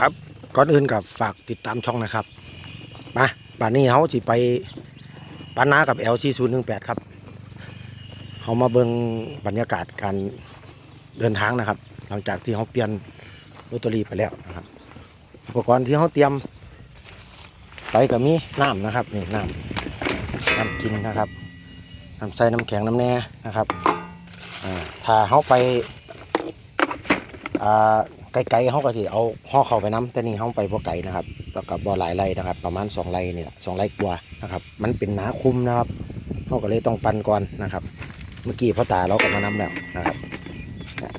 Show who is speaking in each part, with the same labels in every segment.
Speaker 1: ครับ ก่อนอื่นกับฝากติดตามช่องนะครับ มาป่านนี้เขาสิไปปานากับ LC 0 1 8 ครับเขามาเบิ่งบรรยากาศการเดินทางนะครับ หลังจากที่เขาเปลี่ยนลอตเตอรี่ไปแล้วนะครับ อุปกรณ์ที่เขาเตรียมไปกับมีน้ำนะครับนี่น้ำน้ำกินนะครับน้ำใส่น้ำแข็งน้ำแน่นะครับถ้าเขาไปอ่า ไกลๆเขาก็สิเอาห่อเข้าไปน้ำแต่นี่เขาไปพวกไก่นะครับ แล้วก็บ่อหลายไร่นะครับ ประมาณสองไร่นี่แหละสองไร่กว่านะครับ มันเป็นหนาคุ้มนะครับเขาก็เลยต้องปันก่อนนะครับ เมื่อกี้พ่อตาเราก็มาน้ำแล้วนะครับ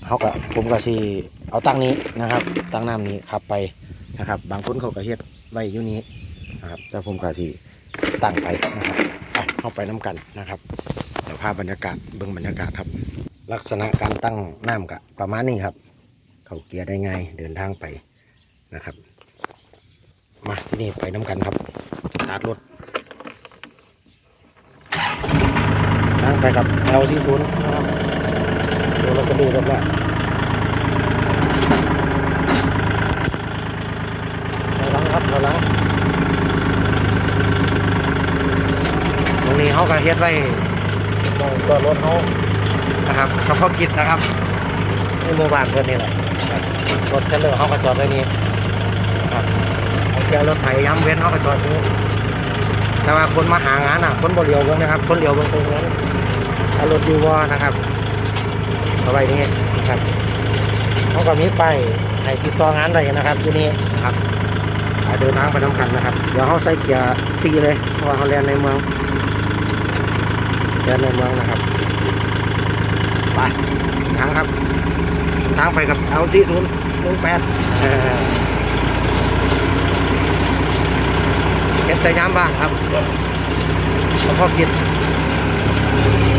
Speaker 1: เขาก็ผมก็สิเอาตั้งนี้นะครับ ตั้งน้ำนี้ขับไปนะครับ บางคนเขาก็เฮ็ดไว้อยู่นี้นะครับแต่ผมก็สิตั้งไปนะครับเข้าไปน้กันนะครับเดี๋ยวภาพบรรยากาศเบื้องบรรยากาศครับ ลักษณะการตั้งน้ำกะประมาณนี้ครับ เขาเกียร์ได้ไงเดินทางไปนะครับ มาที่นี่ไปน้ำกันครับสตาร์ทรถทางไปกับ L40 นะครับดูแล้วก็ดูรอบแรกถอยหลังครับถอยหลังตรงนี้เขาก็เฮ็ดไว้ตรงตัวรถเขานะครับเฉพาะกิจนะครับในหมู่บ้านเพื่อนนี่แหละ รถเทรลเลอร์เขาก็จอดไว้นี่ครับแกรถไถย้ำเว้นเขาก็จอดนี้แต่ว่าคนมาหางานอะ คนบ่เลียวเบิ่งนะครับ คนเลียวเบิ่งตรงนั้นถ้ารถยูวอนะครับเอาไว้นี่ครับเขาก็มีป้ายให้ติดต่องานได้นะครับอยู่นี่ครับเดินทางไปน้ำกันนะครับ เดี๋ยวเขาใส่เกียร์ซีเลยเพราะว่าเขาเรียนในเมืองเรียนในเมืองนะครับไปทางครับ ทางไปกับ L 4 0 1 8เก็บแต่ย้ำบ้างครับเฉพาะกิจบ่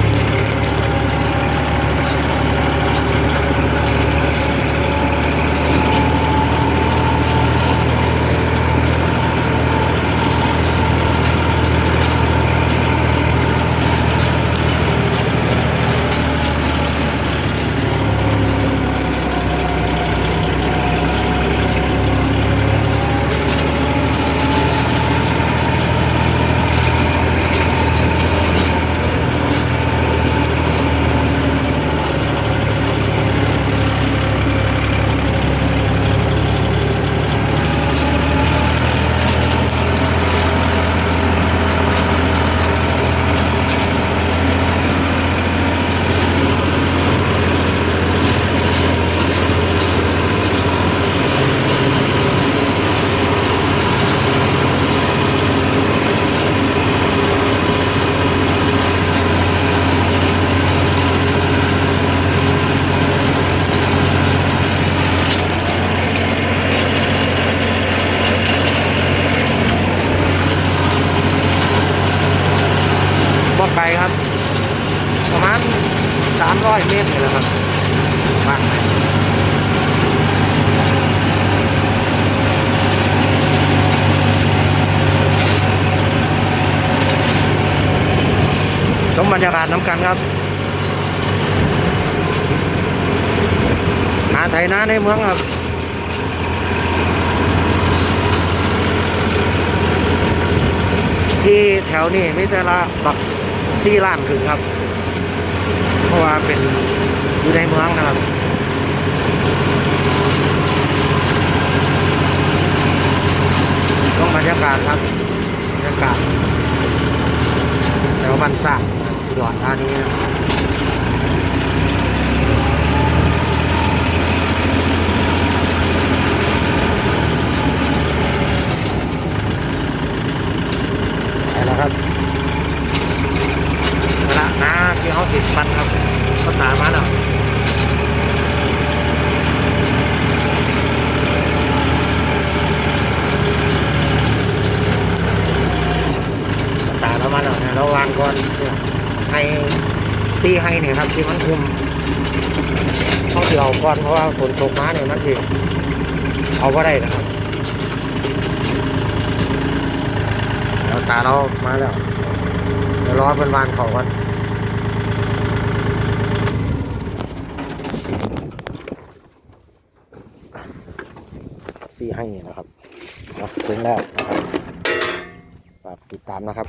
Speaker 1: ไกลครับ ประมาณสามร้อยเมตรนี่แหละครับมากไหมชมบรรยากาศน้ำกันครับหาไถนาในเมืองครับที่แถวนี้มีแต่ละบัก ซี่ล้านถึงครับ เพราะว่าเป็นอยู่ในเมืองนะครับต้องบรรยากาศครับบรรยากาศแถวบ้านสร้างอุดรธานีนะไปแล้วครับเวลาน้าที่เขาติดฟันครับก็ตามมาแล้วตาเรามาแล้วเนี่ยเราวางก่อนเนี่ย ให้ซีให้เนี่ยครับ ที่มันคุมเขาเสียวก่อนเพราะว่าฝนตกมาเนี่ยมันสิเอาไ่ได้นะครับแล้วตาเรามาแล้วเดี๋ยวรอเป็นวานเขาก่อนซีให้นะครับเนาะถึงแล้วนะครับฝากติดตามนะครับ